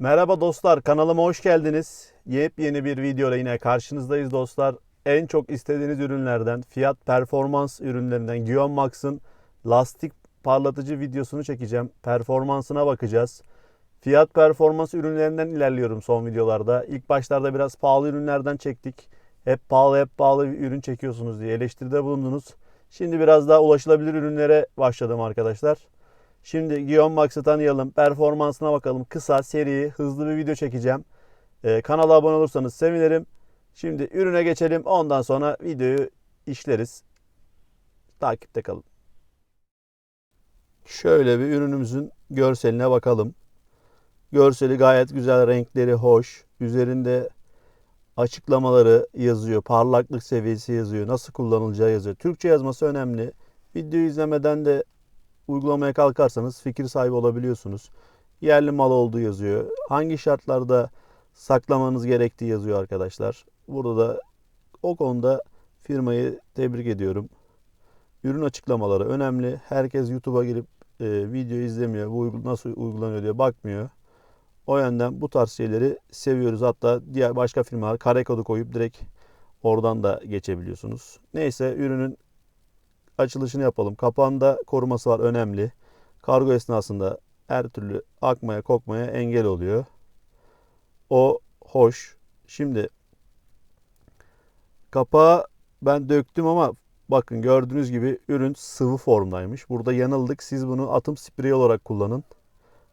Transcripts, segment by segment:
Merhaba dostlar, kanalıma hoş geldiniz. Yepyeni bir videoyla yine karşınızdayız dostlar. En çok istediğiniz ürünlerden, fiyat performans ürünlerinden Gion Max'ın lastik parlatıcı videosunu çekeceğim. Performansına bakacağız. Fiyat performans ürünlerinden ilerliyorum son videolarda. İlk başlarda biraz pahalı ürünlerden çektik. Hep pahalı hep pahalı bir ürün çekiyorsunuz diye eleştiride bulundunuz. Şimdi biraz daha ulaşılabilir ürünlere başladım arkadaşlar. Şimdi Gion Max'ı tanıyalım. Performansına bakalım. Kısa, seri, hızlı bir video çekeceğim. Ee, kanala abone olursanız sevinirim. Şimdi ürüne geçelim. Ondan sonra videoyu işleriz. Takipte kalın. Şöyle bir ürünümüzün görseline bakalım. Görseli gayet güzel, renkleri hoş. Üzerinde açıklamaları yazıyor, parlaklık seviyesi yazıyor, nasıl kullanılacağı yazıyor. Türkçe yazması önemli. Videoyu izlemeden de uygulamaya kalkarsanız fikir sahibi olabiliyorsunuz. Yerli mal olduğu yazıyor. Hangi şartlarda saklamanız gerektiği yazıyor arkadaşlar. Burada da o konuda firmayı tebrik ediyorum. Ürün açıklamaları önemli. Herkes YouTube'a girip e, video izlemiyor. Bu nasıl uygulanıyor diye bakmıyor. O yönden bu tarz şeyleri seviyoruz. Hatta diğer başka firmalar kare kodu koyup direkt oradan da geçebiliyorsunuz. Neyse ürünün açılışını yapalım. Kapağında koruması var önemli. Kargo esnasında her türlü akmaya kokmaya engel oluyor. O hoş. Şimdi kapağı ben döktüm ama bakın gördüğünüz gibi ürün sıvı formdaymış. Burada yanıldık. Siz bunu atım spreyi olarak kullanın.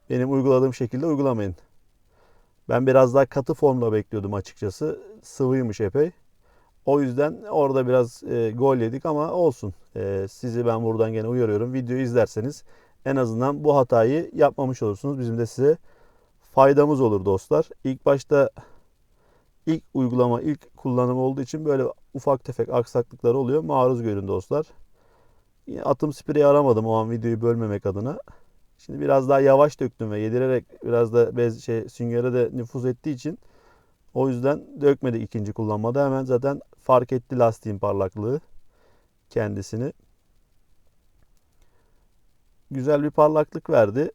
Benim uyguladığım şekilde uygulamayın. Ben biraz daha katı formda bekliyordum açıkçası. Sıvıymış epey. O yüzden orada biraz e, gol yedik ama olsun. E, sizi ben buradan gene uyarıyorum. Videoyu izlerseniz en azından bu hatayı yapmamış olursunuz. Bizim de size faydamız olur dostlar. İlk başta ilk uygulama, ilk kullanım olduğu için böyle ufak tefek aksaklıklar oluyor. Maruz görün dostlar. Atım spreyi aramadım o an videoyu bölmemek adına. Şimdi biraz daha yavaş döktüm ve yedirerek biraz da bez şey süngere de nüfuz ettiği için o yüzden dökmedi ikinci kullanmada. Hemen zaten fark etti lastiğin parlaklığı kendisini. Güzel bir parlaklık verdi.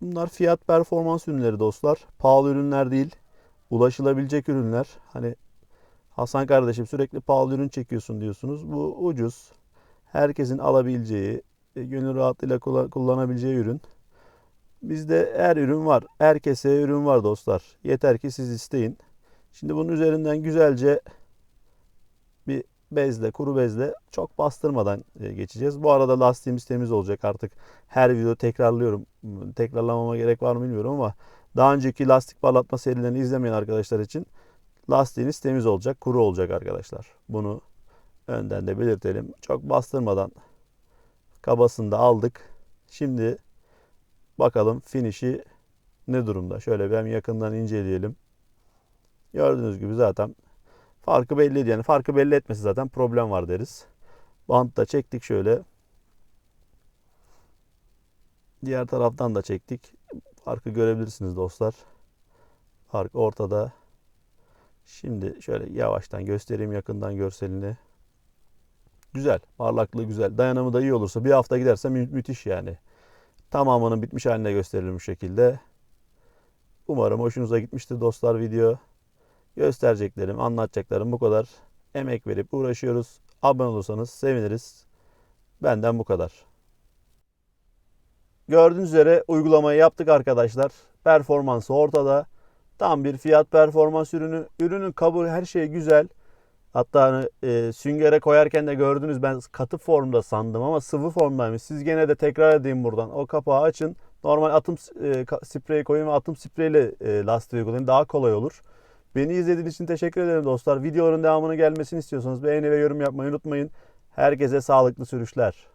Bunlar fiyat performans ürünleri dostlar. Pahalı ürünler değil. Ulaşılabilecek ürünler. Hani Hasan kardeşim sürekli pahalı ürün çekiyorsun diyorsunuz. Bu ucuz. Herkesin alabileceği, e, gönül rahatlığıyla kullan- kullanabileceği ürün. Bizde her ürün var. Herkese ürün var dostlar. Yeter ki siz isteyin. Şimdi bunun üzerinden güzelce bir bezle, kuru bezle çok bastırmadan e, geçeceğiz. Bu arada lastiğimiz temiz olacak artık. Her video tekrarlıyorum. Tekrarlamama gerek var mı bilmiyorum ama daha önceki lastik parlatma serilerini izlemeyen arkadaşlar için lastiğiniz temiz olacak, kuru olacak arkadaşlar. Bunu önden de belirtelim. Çok bastırmadan kabasını da aldık. Şimdi bakalım finişi ne durumda. Şöyle hem yakından inceleyelim. Gördüğünüz gibi zaten farkı belli. Yani farkı belli etmesi zaten problem var deriz. Bantta çektik şöyle. Diğer taraftan da çektik. Farkı görebilirsiniz dostlar. Fark ortada. Şimdi şöyle yavaştan göstereyim yakından görselini. Güzel. Parlaklığı güzel. Dayanımı da iyi olursa bir hafta giderse mü- müthiş yani. Tamamının bitmiş haline gösterilmiş şekilde. Umarım hoşunuza gitmiştir dostlar video. Göstereceklerim, anlatacaklarım bu kadar. Emek verip uğraşıyoruz. Abone olursanız seviniriz. Benden bu kadar. Gördüğünüz üzere uygulamayı yaptık arkadaşlar. Performansı ortada. Tam bir fiyat performans ürünü. Ürünün kabı her şey güzel. Hatta hani, e, süngere koyarken de gördünüz ben katı formda sandım ama sıvı formdaymış. Siz gene de tekrar edeyim buradan. O kapağı açın. Normal atım e, spreyi koyun ve atım spreyiyle e, lastiği uygulayın. Daha kolay olur. Beni izlediğiniz için teşekkür ederim dostlar. Videoların devamını gelmesini istiyorsanız beğeni ve yorum yapmayı unutmayın. Herkese sağlıklı sürüşler.